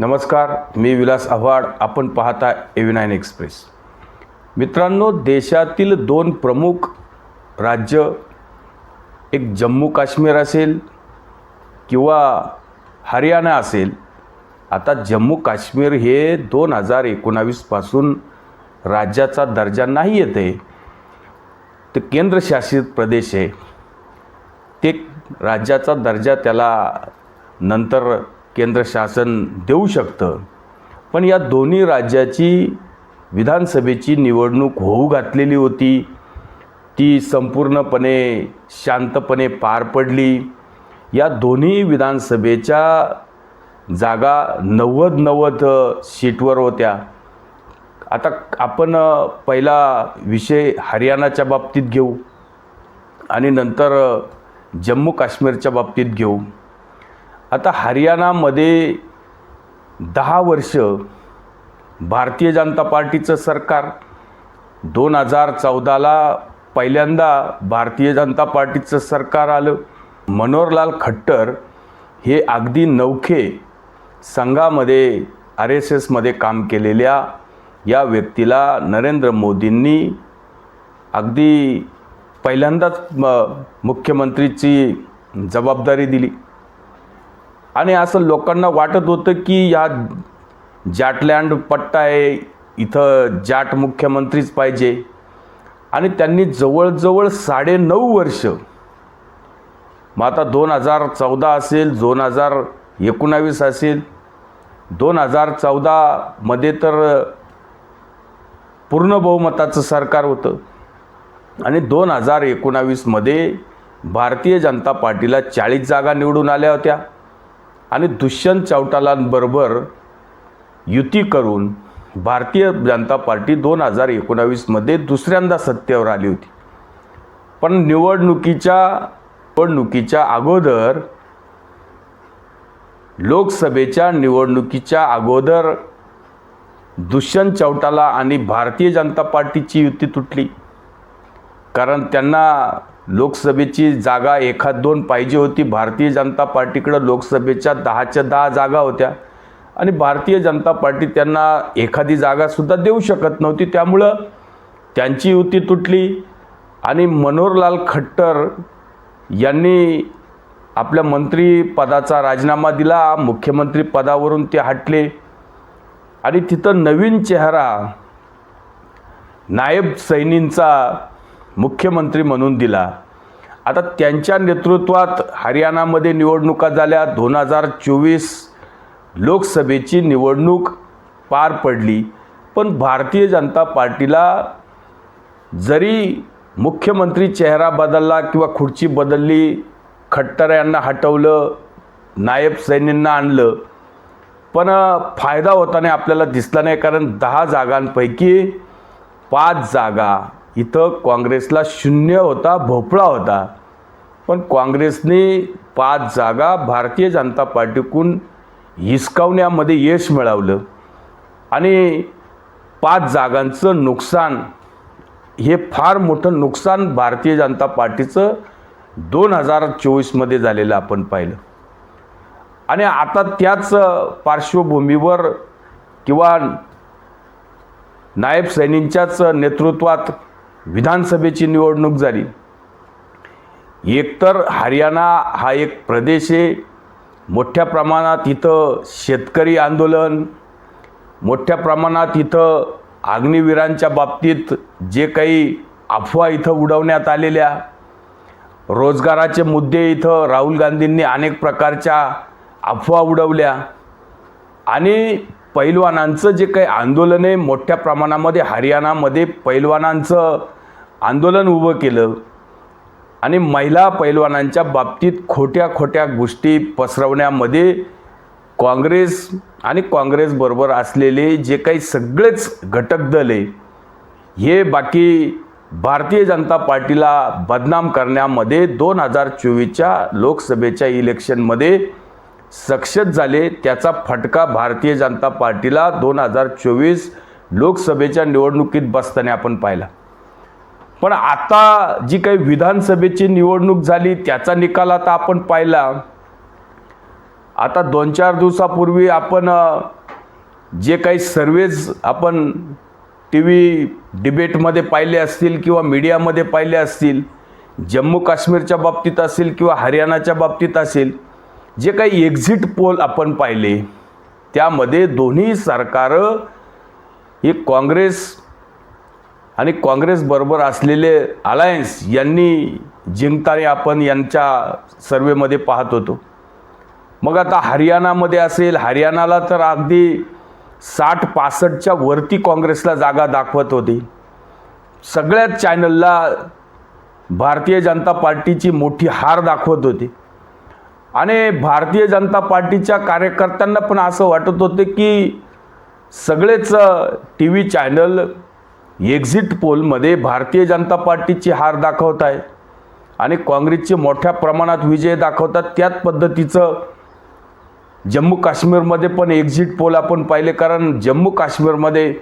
नमस्कार मी विलास आव्हाड. आपण पाहता एव्ही नाईन एक्सप्रेस मित्रांनो देशातील दोन प्रमुख राज्य एक जम्मू काश्मीर असेल किंवा हरियाणा असेल आता जम्मू काश्मीर हे दोन हजार एकोणावीसपासून राज्याचा दर्जा नाही येते. ते केंद्रशासित प्रदेश आहे. ते राज्याचा दर्जा त्याला नंतर केंद्र शासन देऊ शकतं. पण या दोन्ही राज्याची विधानसभेची निवडणूक होऊ घातलेली होती. ती संपूर्णपणे शांतपणे पार पडली. या दोन्ही विधानसभेच्या जागा नव्वद नव्वद सीटवर होत्या. आता आपण पहिला विषय हरियाणाच्या बाबतीत घेऊ आणि नंतर जम्मू काश्मीरच्या बाबतीत घेऊ. आता हरियाणामध्ये दहा वर्ष भारतीय जनता पार्टीचं सरकार दोन हजार चौदाला पहिल्यांदा भारतीय जनता पार्टीचं सरकार आलं. मनोहरलाल खट्टर हे अगदी नौखे संघामध्ये आर एस एसमध्ये काम केलेल्या या व्यक्तीला नरेंद्र मोदींनी अगदी पहिल्यांदाच म- मुख्यमंत्रीची जबाबदारी दिली. आणि असं लोकांना वाटत होतं की या जाटलँड पट्टा आहे इथं जाट मुख्यमंत्रीच पाहिजे. आणि त्यांनी जवळजवळ साडे नऊ वर्ष मग आता दोन हजार चौदा असेल दोन हजार एकोणावीस असेल दोन हजार चौदामध्ये तर पूर्ण बहुमताचं सरकार होतं. आणि दोन हजार एकोणावीसमध्ये भारतीय जनता पार्टीला चाळीस जागा निवडून आल्या होत्या. आणि दुष्यंत चौटालांबरोबर युती करून भारतीय जनता पार्टी दोन हजार एकोणावीसमध्ये दुसऱ्यांदा सत्तेवर आली होती. पण निवडणुकीच्या निवडणुकीच्या अगोदर लोकसभेच्या निवडणुकीच्या अगोदर दुष्यंत चौटाला आणि भारतीय जनता पार्टीची युती तुटली. कारण त्यांना लोकसभेची जागा एखाद दोन पाहिजे होती. भारतीय जनता पार्टीकडं लोकसभेच्या दहाच्या दहा जागा होत्या. आणि भारतीय जनता पार्टी त्यांना एखादी जागासुद्धा देऊ शकत नव्हती. त्यामुळं त्यांची युती तुटली. आणि मनोहरलाल खट्टर यांनी आपल्या मंत्रीपदाचा राजीनामा दिला. मुख्यमंत्री पदावरून ते हटले. आणि तिथं नवीन चेहरा नायब सैनींचा मुख्यमंत्री म्हणून दिला. आता त्यांच्या नेतृत्वात हरियाणामध्ये निवडणुका झाल्या. दोन हजार चोवीस लोकसभेची निवडणूक पार पडली. पण भारतीय जनता पार्टीला जरी मुख्यमंत्री चेहरा बदलला किंवा खुर्ची बदलली खट्टर यांना हटवलं नायब सैनींना आणलं पण फायदा होताना आपल्याला दिसला नाही. कारण दहा जागांपैकी पाच जागा इथं काँग्रेसला शून्य होता भोपळा होता. पण काँग्रेसने पाच जागा भारतीय जनता पार्टीकडून हिसकावण्यामध्ये यश मिळवलं. आणि पाच जागांचं नुकसान हे फार मोठं नुकसान भारतीय जनता पार्टीचं दोन हजार चोवीसमध्ये झालेलं आपण पाहिलं. आणि आता त्याच पार्श्वभूमीवर किंवा नायब सैनींच्याच नेतृत्वात विधानसभेची निवडणूक झाली. एकतर हरियाणा हा एक प्रदेश आहे. मोठ्या प्रमाणात इथं शेतकरी आंदोलन मोठ्या प्रमाणात इथं अग्निवीरांच्या बाबतीत जे काही अफवा इथं उडवण्यात आलेल्या रोजगाराचे मुद्दे इथं राहुल गांधींनी अनेक प्रकारच्या अफवा उडवल्या आणि पैलवानांचं जे काही आंदोलन आहे मोठ्या प्रमाणामध्ये हरियाणामध्ये पैलवानांचं आंदोलन उभं केलं आणि महिला पैलवानांच्या बाबतीत खोट्या खोट्या गोष्टी पसरवण्यामध्ये काँग्रेस आणि काँग्रेसबरोबर असलेले जे काही सगळेच घटक दल आहे हे बाकी भारतीय जनता पार्टीला बदनाम करण्यामध्ये दोन हजार चोवीसच्या लोकसभेच्या इलेक्शनमध्ये सक्षत झाले त्याचा फटका भारतीय जनता पार्टीला दोन हजार चोवीस लोकसभेच्या निवडणुकीत बसताना आपण पाहिला. पण आता जी काही विधानसभेची निवडणूक झाली त्याचा निकाल आता आपण पाहिला. आता दोन चार दिवसापूर्वी आपण जे काही सर्वेज आपण टी व्ही डिबेटमध्ये पाहिले असतील किंवा मीडियामध्ये पाहिले असतील जम्मू काश्मीरच्या बाबतीत असेल किंवा हरियाणाच्या बाबतीत असेल जे काही एक्झिट पोल आपण पाहिले त्यामध्ये दोन्ही सरकारं हे काँग्रेस आणि काँग्रेसबरोबर असलेले अलायन्स यांनी जिंकताना आपण यांच्या सर्वेमध्ये पाहत होतो. मग आता हरियाणामध्ये असेल हरियाणाला तर अगदी साठ पासष्टच्या वरती काँग्रेसला जागा दाखवत होती. सगळ्याच चॅनलला भारतीय जनता पार्टीची मोठी हार दाखवत होती. आणि भारतीय जनता पार्टीच्या कार्यकर्त्यांना पण असं वाटत होते की सगळेच टी व्ही चॅनल एक्झिट पोलमध्ये भारतीय जनता पार्टीची हार दाखवत आहे. आणि काँग्रेसचे मोठ्या प्रमाणात विजय दाखवतात. त्याच पद्धतीचं जम्मू काश्मीरमध्ये पण एक्झिट पोल आपण पाहिले. कारण जम्मू काश्मीरमध्ये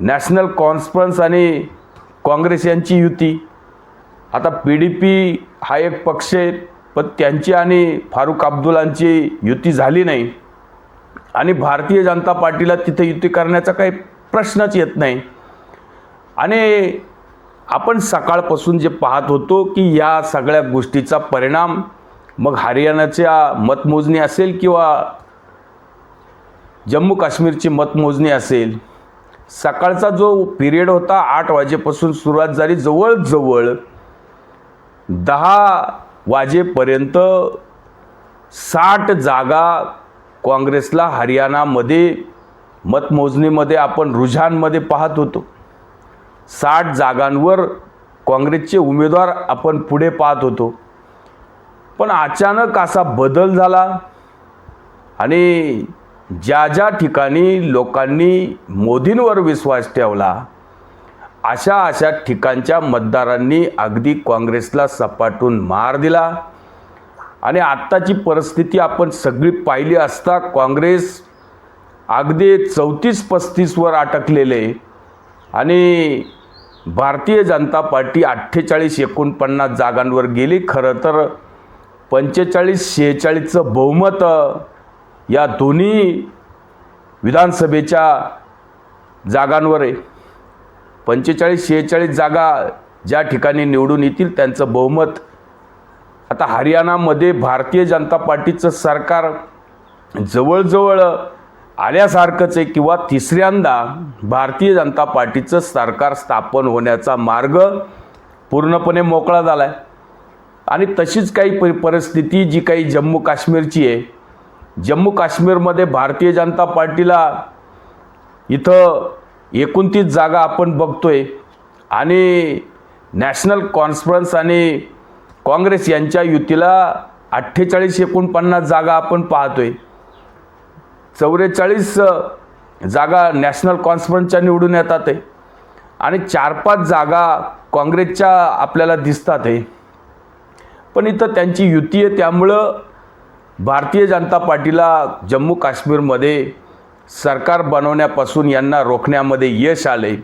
नॅशनल कॉन्फरन्स आणि काँग्रेस यांची युती. आता पी डी पी हा एक पक्ष आहे. पण त्यांची आणि फारुख अब्दुलांची युती झाली नाही. आणि भारतीय जनता पार्टीला तिथे युती करण्याचा काही प्रश्नच येत नाही. आणि आपण सकाळपासून जे पाहत होतो की या सगळ्या गोष्टीचा परिणाम मग हरियाणाच्या मतमोजणी असेल किंवा जम्मू काश्मीरची मतमोजणी असेल सकाळचा जो पिरियड होता आठ वाजेपासून सुरुवात झाली जवळजवळ दहा वाजेपर्यंत साठ जागा काँग्रेसला हरियाणामध्ये मतमोजणीमध्ये आपण रुझानमध्ये पाहत होतो. साठ जागांवर काँग्रेसचे उमेदवार आपण पुढे पाहत होतो. पण अचानक असा बदल झाला आणि ज्या ज्या ठिकाणी लोकांनी मोदींवर विश्वास ठेवला अशा अशा ठिकाणच्या मतदारांनी अगदी काँग्रेसला सपाटून मार दिला. आणि आत्ताची परिस्थिती आपण सगळी पाहिली असता काँग्रेस अगदी चौतीस पस्तीसवर अटकलेले. आणि भारतीय जनता पार्टी अठ्ठेचाळीस एकोणपन्नास जागांवर गेली. खरं तर पंचेचाळीस शेहेचाळीसचं बहुमत या दोन्ही विधानसभेच्या जागांवर आहे. पंचेचाळीस शेहेचाळीस जागा ज्या ठिकाणी निवडून येतील त्यांचं बहुमत. आता हरियाणामध्ये भारतीय जनता पार्टीचं सरकार जवळजवळ आल्यासारखंच आहे किंवा तिसऱ्यांदा भारतीय जनता पार्टीचं सरकार स्थापन होण्याचा मार्ग पूर्णपणे मोकळा झाला आहे आणि तशीच काही परि परिस्थिती जी काही जम्मू काश्मीरची आहे. जम्मू काश्मीरमध्ये भारतीय जनता पार्टीला इथं एकोणतीस जागा आपण बघतोय. आणि नॅशनल कॉन्फरन्स आणि काँग्रेस यांच्या युतीला अठ्ठेचाळीस एकोणपन्नास जागा आपण पाहतोय. चौवेचाळीस जागा नॅशनल कॉन्फरन्सच्या निवडून येतात आहे. आणि चार पाच जागा काँग्रेसच्या आपल्याला दिसतात आहे. पण इथं त्यांची युती आहे त्यामुळं भारतीय जनता पार्टीला जम्मू काश्मीरमध्ये सरकार बनवण्यापासून यांना रोखण्यामध्ये यश आले.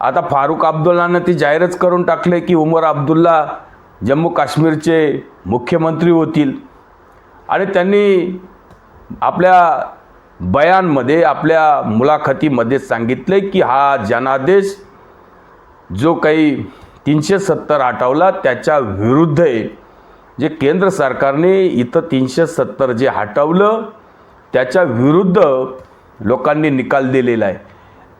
आता फारुख अब्दुल्लानं ती जाहीरच करून टाकले की उमर अब्दुल्ला जम्मू काश्मीरचे मुख्यमंत्री होतील. आणि त्यांनी आपल्या बयानमध्ये आपल्या मुलाखतीमध्ये सांगितले की हा जनादेश जो काही तीनशे सत्तर हटवला त्याच्या विरुद्ध आहे. जे केंद्र सरकारने इथं तीनशे सत्तर जे हटवलं त्याच्या विरुद्ध लोकांनी निकाल दिलेला आहे.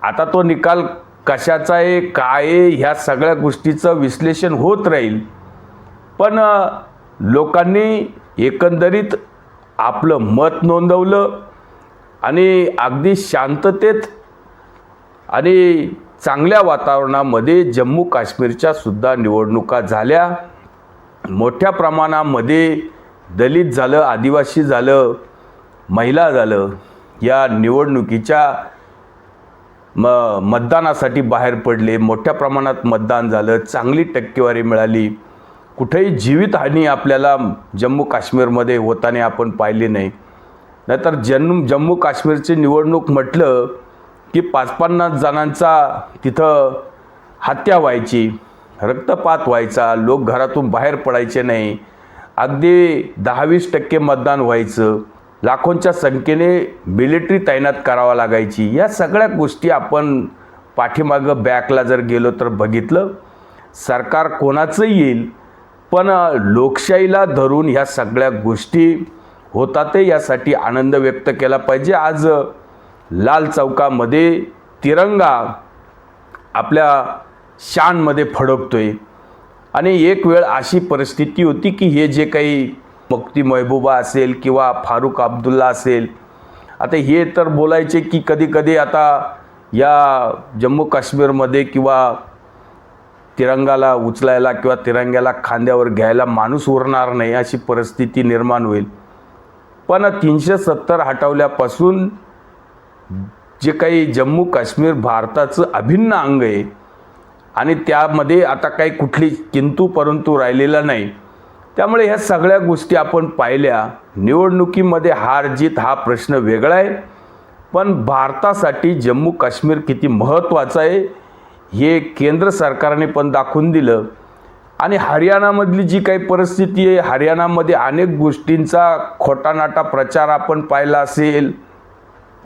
आता तो निकाल कशाचा आहे काय आहे ह्या सगळ्या गोष्टीचं विश्लेषण होत राहील. पण लोकांनी एकंदरीत आपलं मत नोंदवलं आणि अगदी शांततेत आणि चांगल्या वातावरणामध्ये जम्मू काश्मीरच्या सुद्धा निवडणुका झाल्या. मोठ्या प्रमाणामध्ये दलित झालं आदिवासी झालं महिला झालं या निवडणुकीच्या म मतदानासाठी बाहेर पडले मोठ्या प्रमाणात मतदान झालं चांगली टक्केवारी मिळाली. कुठेही जीवितहानी आपल्याला जम्मू काश्मीरमध्ये होताना आपण पाहिली नाही. नाहीतर जन्म जम्मू काश्मीरची निवडणूक म्हटलं की पाच पन्नास जणांचा तिथं हत्या व्हायची रक्तपात व्हायचा लोक घरातून बाहेर पडायचे नाही. अगदी दहावीस टक्के मतदान व्हायचं. लाखोंच्या संख्येने मिलिटरी तैनात करावा लागायची. या सगळ्या गोष्टी आपण पाठीमागं बॅकला जर गेलो तर बघितलं सरकार कोणाचं येईल पण लोकशाहीला धरून ह्या सगळ्या गोष्टी होतात यासाठी आनंद व्यक्त केला पाहिजे. आज लाल चौकामध्ये तिरंगा आपल्या शानमध्ये फडकतोय. आणि एक वेळ अशी परिस्थिती होती की हे जे काही मुक्ती महबूबा असेल किंवा फारुख अब्दुल्ला असेल. आता हे तर बोलायचे की कधी कधी आता या जम्मू काश्मीरमध्ये किंवा तिरंगाला उचलायला किंवा तिरंग्याला खांद्यावर घ्यायला माणूस उरणार नाही अशी परिस्थिती निर्माण होईल. पण तीनशे सत्तर हटवल्यापासून जे काही जम्मू काश्मीर भारताचं अभिन्न अंग आहे आणि त्यामध्ये आता काही कुठली किंतू परंतु राहिलेला नाही. त्यामुळे ह्या सगळ्या गोष्टी आपण पाहिल्या. निवडणुकीमध्ये हार जीत हा प्रश्न वेगळा आहे. पण भारतासाठी जम्मू काश्मीर किती महत्त्वाचं आहे हे केंद्र सरकारने पण दाखवून दिलं. आणि हरियाणामधली जी काही परिस्थिती आहे हरियाणामध्ये अनेक गोष्टींचा खोटानाटा प्रचार आपण पाहिला असेल.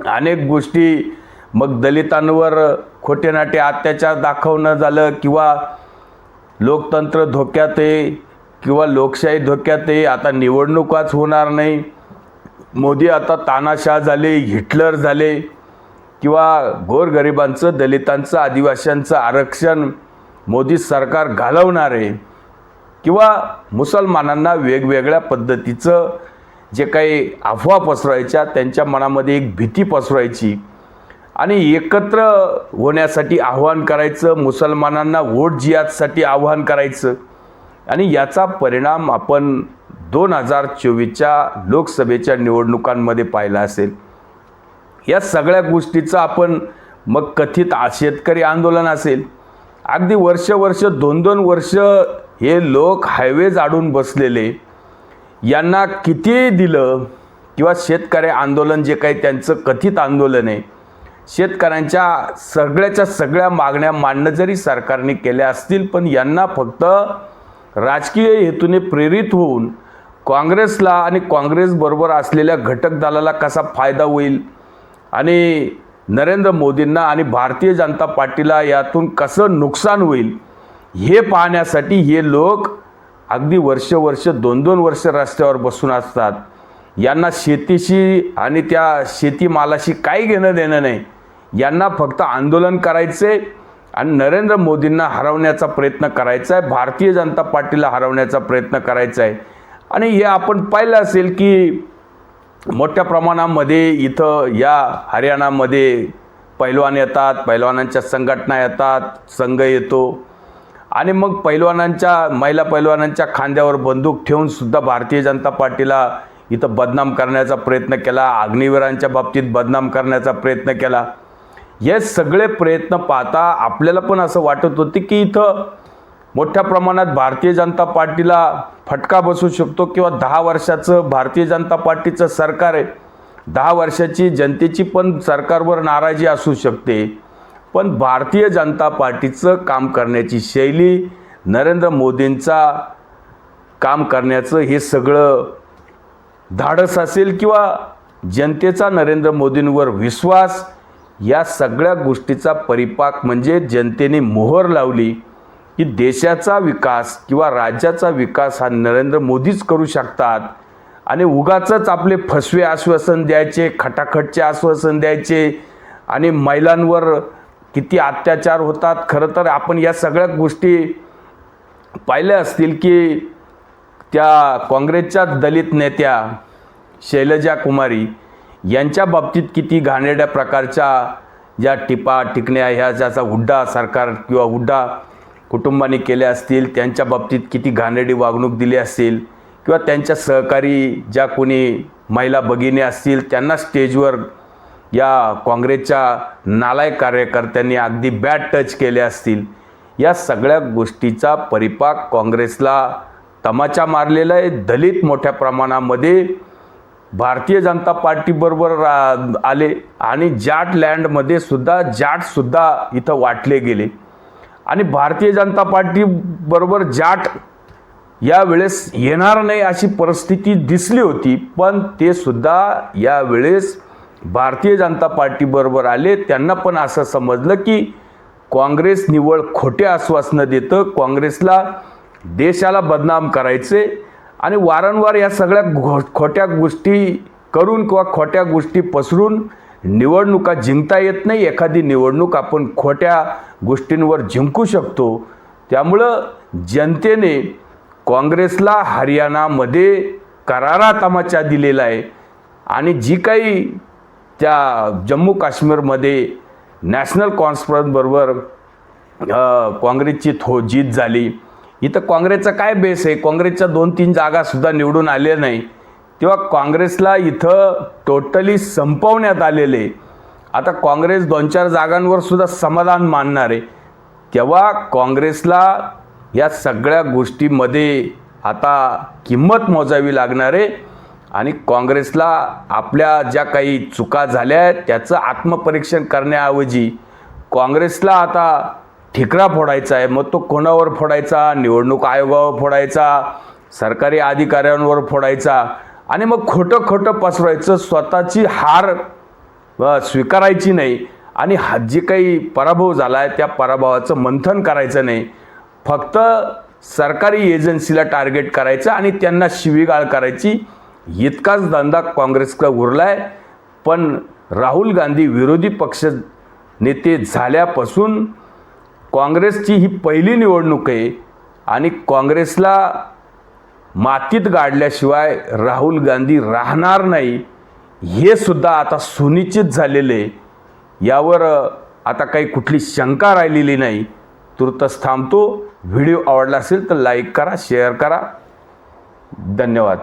अनेक गोष्टी मग दलितांवर खोटेनाटे अत्याचार दाखवणं झालं किंवा लोकतंत्र धोक्यात आहे. किंवा लोकशाही धोक्यात आहे आता निवडणुकाच होणार नाही. मोदी आता तानाशाह झाले हिटलर झाले किंवा गोरगरिबांचं दलितांचं आदिवाशांचं आरक्षण मोदी सरकार घालवणार आहे किंवा मुसलमानांना वेगवेगळ्या पद्धतीचं जे काही अफवा पसरवायच्या त्यांच्या मनामध्ये एक भीती पसरवायची आणि एकत्र होण्यासाठी आव्हान करायचं मुसलमानांना वोट जियातसाठी आव्हान करायचं. आणि याचा परिणाम आपण दोन हजार चोवीसच्या लोकसभेच्या निवडणुकांमध्ये पाहिला असेल. या सगळ्या गोष्टीचं आपण मग कथित शेतकरी आंदोलन असेल. अगदी वर्ष वर्ष दोन दोन वर्ष हे लोक हायवे जाडून बसलेले. यांना किती दिलं किंवा शेतकरी आंदोलन जे काही त्यांचं कथित आंदोलन आहे शेतकऱ्यांच्या सगळ्याच्या सगळ्या मागण्या मांडणं जरी सरकारने केल्या असतील पण यांना फक्त राजकीय हेतूने प्रेरित होऊन काँग्रेसला आणि काँग्रेसबरोबर असलेल्या घटक दलाला कसा फायदा होईल? आणि नरेंद्र मोदींना आणि भारतीय जनता पार्टीला यातून कसं नुकसान होईल? हे पाहण्यासाठी हे लोक अगदी वर्ष वर्ष दोन दोन वर्ष रस्त्यावर बसून असतात. यांना शेतीशी आणि त्या शेतीमालाशी काही घेणं देणं नाही. यांना फक्त आंदोलन करायचे आणि नरेंद्र मोदींना हरवण्याचा प्रयत्न करायचा आहे भारतीय जनता पार्टीला हरवण्याचा प्रयत्न करायचा आहे आणि हे आपण पाहिलं असेल की मोठ्या प्रमाणामध्ये इथं या हरियाणामध्ये पैलवान येतात पैलवानांच्या संघटना येतात संघ येतो. आणि मग पैलवानांच्या महिला पैलवानांच्या खांद्यावर बंदूक ठेवूनसुद्धा भारतीय जनता पार्टीला इथं बदनाम करण्याचा प्रयत्न केला अग्निवीरांच्या बाबतीत बदनाम करण्याचा प्रयत्न केला. हे सगळे प्रयत्न पाहता आपल्याला पण असं वाटत होते की इथं मोठ्या प्रमाणात भारतीय जनता पार्टीला फटका बसू शकतो किंवा दहा वर्षाचं भारतीय जनता पार्टीचं सरकार आहे. दहा वर्षाची जनतेची पण सरकारवर नाराजी असू शकते. पण भारतीय जनता पार्टीचं काम करण्याची शैली नरेंद्र मोदींचा काम करण्याचं हे सगळं धाडस असेल किंवा जनतेचा नरेंद्र मोदींवर विश्वास या सगळ्या गोष्टीचा परिपाक म्हणजे जनतेने मोहर लावली की देशाचा विकास किंवा राज्याचा विकास हा नरेंद्र मोदीच करू शकतात. आणि उगाचंच आपले फसवे आश्वासन द्यायचे खटाखटचे आश्वासन द्यायचे आणि महिलांवर किती अत्याचार होतात. खरं तर आपण या सगळ्या गोष्टी पाहिल्या असतील की त्या काँग्रेसच्या दलित नेत्या शैलजा कुमारी यांच्या बाबतीत किती घाणेरड्या प्रकारच्या ज्या टिपा टिकण्या ह्या ज्याचा हुड्डा सरकार किंवा हुड्डा कुटुंबाने केल्या असतील त्यांच्या बाबतीत किती घाणेरडी वागणूक दिली असेल किंवा त्यांच्या सहकारी ज्या कोणी महिला भगिनी असतील त्यांना स्टेजवर या काँग्रेसच्या नालायक कार्यकर्त्यांनी अगदी बॅड टच केले असतील या सगळ्या गोष्टीचा परिपाक काँग्रेसला तमाचा मारलेला आहे. दलित मोठ्या प्रमाणामध्ये भारतीय जनता पार्टीबरोबर रा- आले आणि जाट लँडमध्ये सुद्धा जाटसुद्धा इथं वाटले गेले. आणि भारतीय जनता पार्टी बरोबर जाट यावेळेस येणार नाही अशी परिस्थिती दिसली होती पण ते सुद्धा यावेळेस भारतीय जनता पार्टीबरोबर आले. त्यांना पण असं समजलं की काँग्रेस निवळ खोटे आश्वासनं देतं. काँग्रेसला देशाला बदनाम करायचे. आणि वारंवार या सगळ्या घो खोट्या गोष्टी करून किंवा खोट्या गोष्टी पसरून निवडणुका जिंकता येत नाही. एखादी निवडणूक आपण खोट्या गोष्टींवर जिंकू शकतो. त्यामुळं जनतेने काँग्रेसला हरियाणामध्ये करारा तमाचा दिलेला आहे. आणि जी काही त्या जम्मू काश्मीरमध्ये नॅशनल कॉन्फरन्सबरोबर काँग्रेसची थो जीत झाली. इथं काँग्रेसचा काय बेस आहे? काँग्रेसच्या दोन तीन जागासुद्धा निवडून आल्या नाही. तेव्हा काँग्रेसला इथं टोटली संपवण्यात आलेले. आता काँग्रेस दोन चार जागांवर सुद्धा समाधान मानणार आहे. तेव्हा काँग्रेसला या सगळ्या गोष्टीमध्ये आता किंमत मोजावी लागणार आहे. आणि काँग्रेसला आपल्या ज्या काही चुका झाल्या आहेत त्याचं आत्मपरीक्षण करण्याऐवजी काँग्रेसला आता ठिकरा फोडायचा आहे मग तो कोणावर फोडायचा? निवडणूक आयोगावर फोडायचा? सरकारी अधिकाऱ्यांवर फोडायचा? आणि मग खोटं खोटं पसरवायचं स्वतःची हार स्वीकारायची नाही. आणि हा जे काही पराभव झाला आहे त्या पराभवाचं मंथन करायचं नाही. फक्त सरकारी एजन्सीला टार्गेट करायचं आणि त्यांना शिवीगाळ करायची. इतकाच धंदा काँग्रेसचा उरला आहे पण राहुल गांधी विरोधी पक्ष नेते झाल्यापासून काँग्रेसची ही पहिली निवडणूक आहे आणि काँग्रेसला मातीत गाडल्याशिवाय राहुल गांधी राहणार नाही हे सुद्धा आता सुनिश्चित झालेले यावर आता काही कुठली शंका राहिलेली नाही. तुर्तच थांबतो. व्हिडिओ आवडला असेल तर लाईक करा शेअर करा. धन्यवाद.